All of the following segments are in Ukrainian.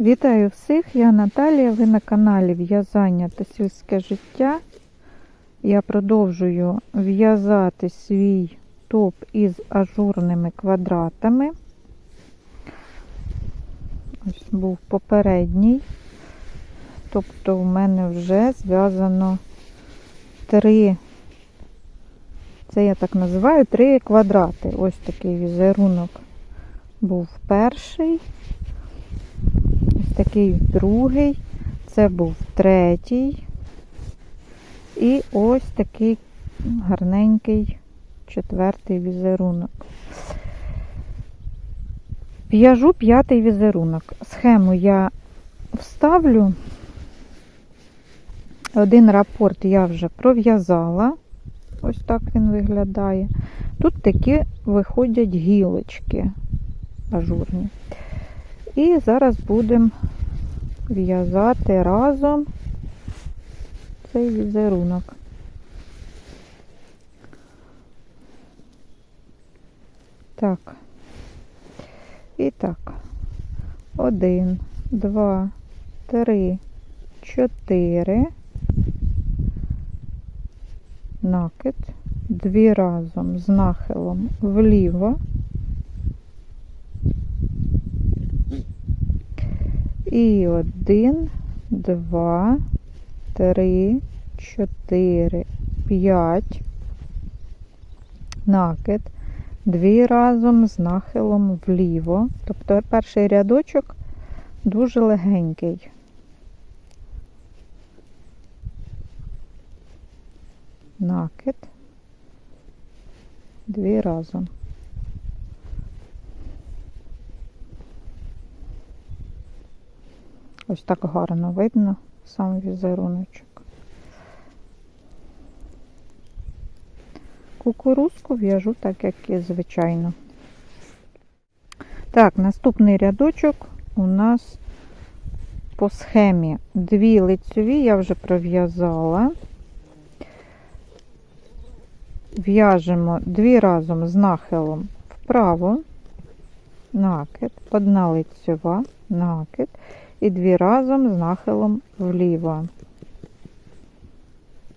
Вітаю всіх! Я Наталія. Ви на каналі В'язання та сільське життя. Я продовжую в'язати свій топ із ажурними квадратами. Ось був попередній. Тобто в мене вже зв'язано три, це я так називаю, три квадрати. Ось такий візерунок був перший. Такий другий, це був третій. І ось такий гарненький четвертий візерунок. В'яжу п'ятий візерунок. Схему я вставлю. Один рапорт я вже пров'язала. Ось так він виглядає. Тут такі виходять гілочки ажурні. І зараз будемо в'язати разом цей візерунок. Так. І так. Один, два, три, чотири. Накид. Дві разом з нахилом вліво. І один, два, три, чотири, п'ять. Накид. Дві разом з нахилом вліво. Тобто перший рядочок дуже легенький. Накид. Дві разом. Ось так гарно видно сам візеруночок. Кукурузку в'яжу так, як і звичайно. Так, наступний рядочок у нас по схемі дві лицьові я вже пров'язала. В'яжемо дві разом з нахилом вправо, накид, одна лицьова, накид і дві разом з нахилом вліво.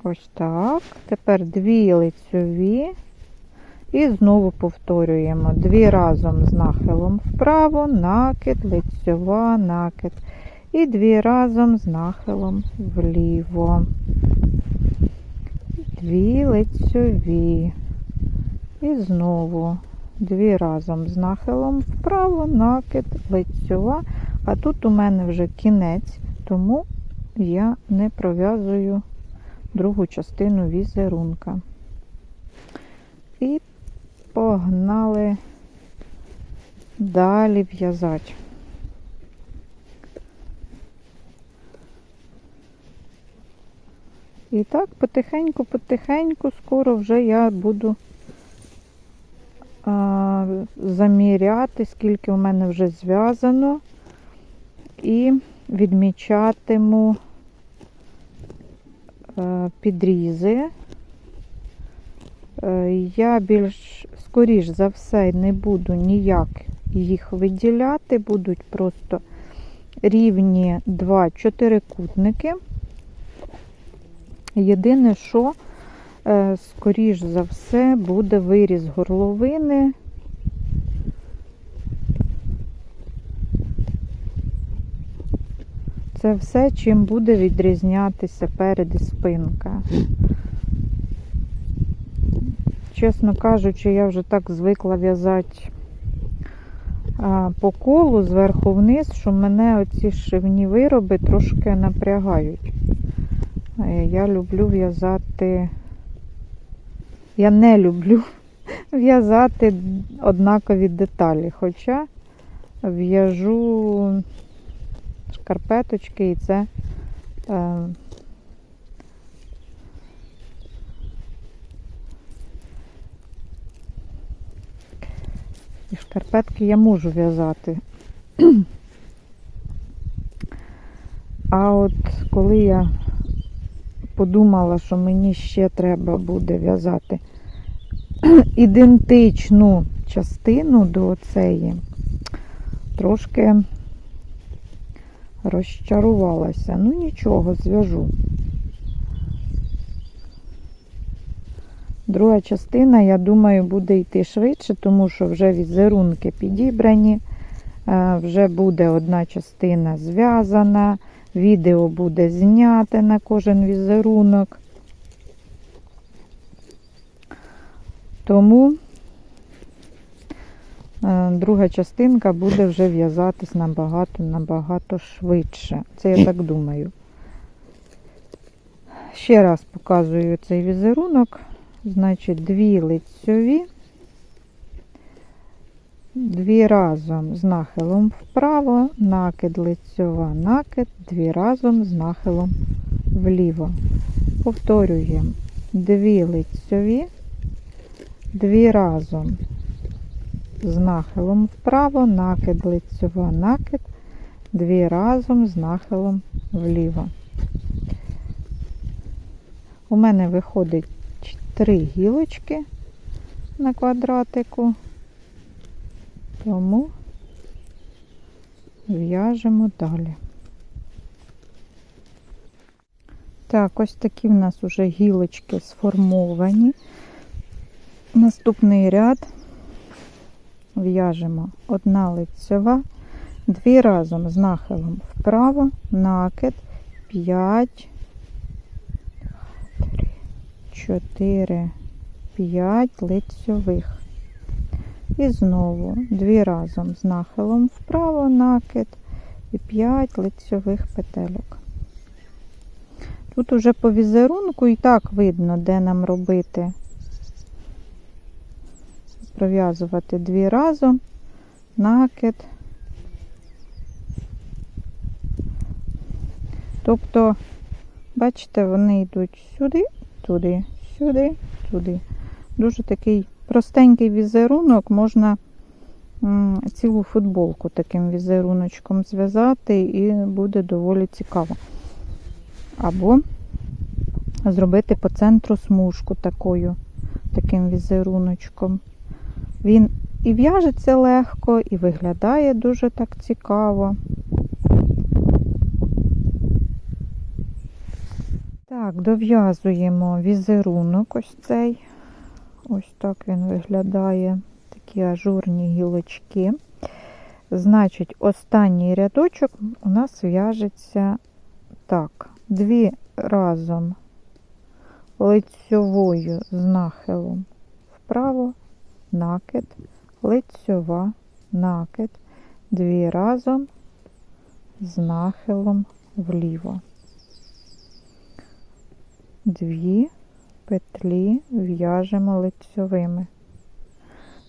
Ось так. Тепер дві лицьові. І знову повторюємо дві разом з нахилом вправо, накид, лицьова, накид. І дві разом з нахилом вліво. Дві лицьові. І знову дві разом з нахилом вправо, накид, лицьова. А тут у мене вже кінець, тому я не пров'язую другу частину візерунка. І погнали далі в'язати. І так, потихеньку-потихеньку, скоро вже я буду а, заміряти, скільки у мене вже зв'язано, і відмічатиму підрізи. Е, Я більш, скоріш за все, не буду ніяк їх виділяти, будуть просто рівні два чотирикутники. Єдине, що, е, скоріш за все, буде виріз горловини. Це все, чим буде відрізнятися перед і спинка. Чесно кажучи, я вже так звикла в'язати по колу зверху вниз, що мене оці шивні вироби трошки напрягають. Е, Я люблю в'язати, я не люблю в'язати однакові деталі, хоча в'яжу шкарпеточки і це е, і шкарпетки я можу в'язати. А от коли я подумала, що мені ще треба буде в'язати ідентичну частину до цієї, трошки розчарувалася. Ну нічого, зв'яжу. Друга частина, я думаю, буде йти швидше, тому що вже візерунки підібрані, е, вже буде одна частина зв'язана, відео буде зняте на кожен візерунок. Тому друга частинка буде вже в'язатись набагато-набагато швидше. Це я так думаю. Ще раз показую цей візерунок. Значить, дві лицьові, дві разом з нахилом вправо, накид лицьова, накид, дві разом з нахилом вліво. Повторюємо дві лицьові, дві разом з нахилом вправо, накид лицьова, накид, дві разом з нахилом вліво. У мене виходить три гілочки на квадратику, тому в'яжемо далі. Так, ось такі в нас уже гілочки сформовані. Наступний ряд в'яжемо одна лицьова, дві разом з нахилом вправо, накид, 5, 4, 5 лицьових. І знову дві разом з нахилом вправо, накид і 5 лицьових петельок. Тут уже по візерунку і так видно, де нам робити. Пров'язувати дві разом, накид. Тобто, бачите, вони йдуть сюди, туди, сюди, туди. Дуже такий простенький візерунок, можна цілу футболку таким візеруночком зв'язати і буде доволі цікаво. Або зробити по центру смужку такою, таким візеруночком. Він і в'яжеться легко, і виглядає дуже так цікаво. Так, дов'язуємо візерунок ось цей. Ось так він виглядає. Такі ажурні гілочки. Значить, останній рядочок у нас в'яжеться так, дві разом лицьовою з нахилом вправо, накид, лицьова, накид, дві разом. З нахилом вліво. Дві петлі в'яжемо лицьовими.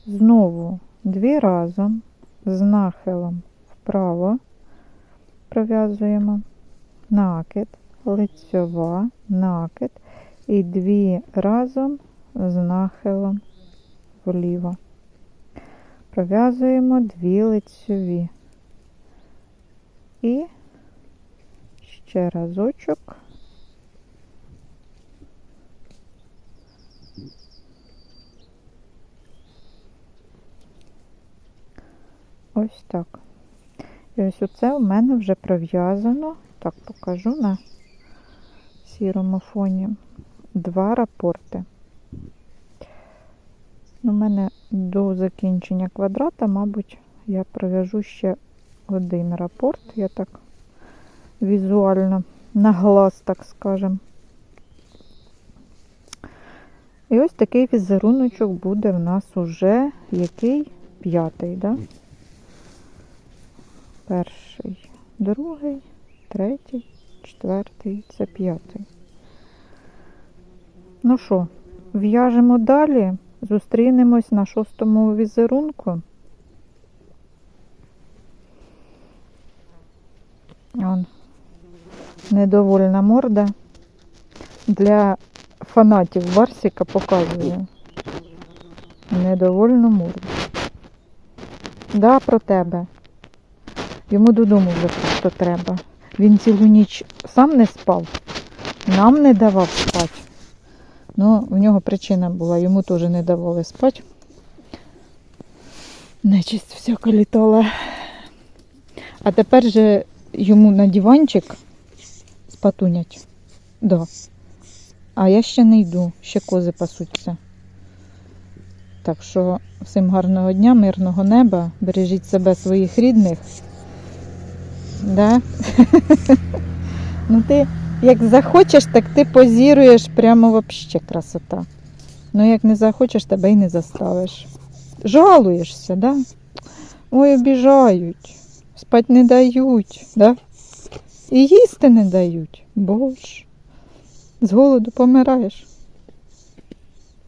Знову дві разом. З нахилом вправо пров'язуємо. Накид, лицьова, накид. І дві разом з нахилом вліво. Пров'язуємо дві лицьові. І ще разочок. Ось так. І ось оце у мене вже пров'язано. Так, покажу на сірому фоні. Два рапорти. У мене до закінчення квадрата, мабуть, я пров'яжу ще один рапорт. Я так візуально на глаз, так скажем. І ось такий візеруночок буде в нас уже який п'ятий, да? Перший, другий, третій, четвертий, це п'ятий. Ну що, в'яжемо далі, зустрінемось на шостому візерунку. Он, недовольна морда. Для фанатів Барсіка показую недовольну морду. Да, про тебе. Йому додому вже просто треба. Він цілу ніч сам не спав, нам не давав спати. Ну, в нього причина була, йому теж не давали спати. Нечисть всяка літала. А тепер же йому на диванчик спатунять. Да. А я ще не йду, ще кози пасуться. Так що всім гарного дня, мирного неба, бережіть себе, своїх рідних. Да? ну ти як захочеш, так ти позіруєш прямо вообще красота. Ну як не захочеш, тебе й не заставиш. Жалуєшся, да? Ой, обіжають, спать не дають, да? І їсти не дають. Боже, з голоду помираєш.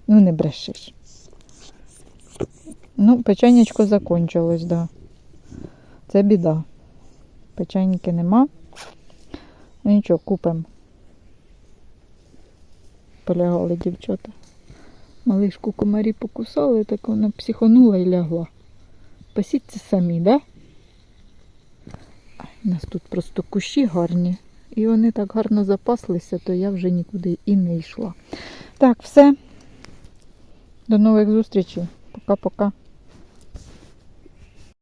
Ну, не брешиш. Ну, печенечко закончилось, да. Це біда. Печеньки нема. Ну нічого, купимо. Полягали дівчата. Малишку комарі покусали, так вона психонула і лягла. Пасіться самі, да? У нас тут просто кущі гарні. І вони так гарно запаслися, то я вже нікуди і не йшла. Так, все. До нових зустрічей. Пока-пока.